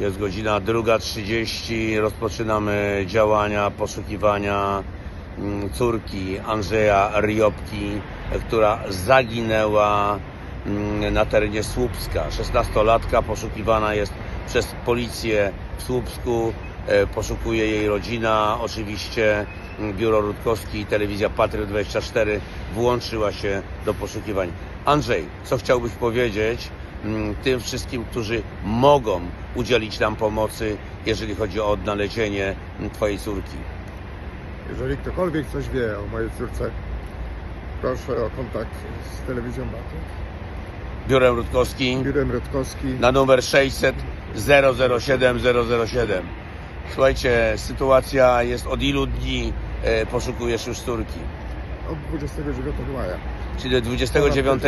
Jest godzina 2.30. Rozpoczynamy działania poszukiwania mm, córki Andrzeja Riopki, która zaginęła mm, na terenie Słupska. 16-latka poszukiwana jest przez policję w Słupsku. E, Poszukuje jej rodzina. Oczywiście mm, Biuro Rutkowski i telewizja Patriot 24 włączyła się do poszukiwań. Andrzej, co chciałbyś powiedzieć tym wszystkim, którzy mogą udzielić nam pomocy, jeżeli chodzi o odnalezienie mm, Twojej córki? Jeżeli ktokolwiek coś wie o mojej córce, proszę o kontakt z telewizją Batu. Biurem Rutkowski Biurem Rutkowski. na numer 600 007 007. Słuchajcie, sytuacja jest od ilu dni e, poszukujesz już córki? Od 29 maja. Czyli 29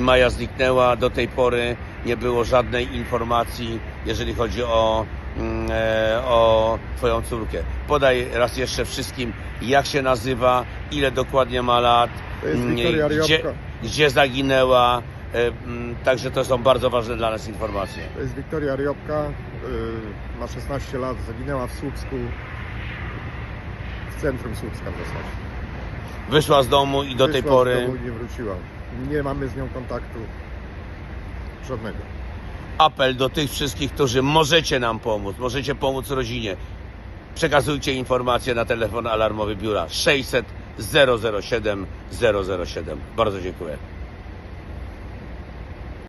maja zniknęła, do tej pory nie było żadnej informacji, jeżeli chodzi o, mm, e, o Twoją córkę. Podaj raz jeszcze wszystkim, jak się nazywa, ile dokładnie ma lat, mm, gdzie, gdzie zaginęła. e, mm, Także to są bardzo ważne dla nas informacje. To jest Wiktoria Riopka. y, Ma 16 lat, zaginęła w Słupsku. W centrum Słupska w zasadzie. Wyszła z domu i do tej pory Z domu i nie wróciła. Nie mamy z nią kontaktu żadnego. apel do tych wszystkich, którzy możecie nam pomóc, możecie pomóc rodzinie. Przekazujcie informacje na telefon alarmowy biura 600 007 007. Bardzo dziękuję.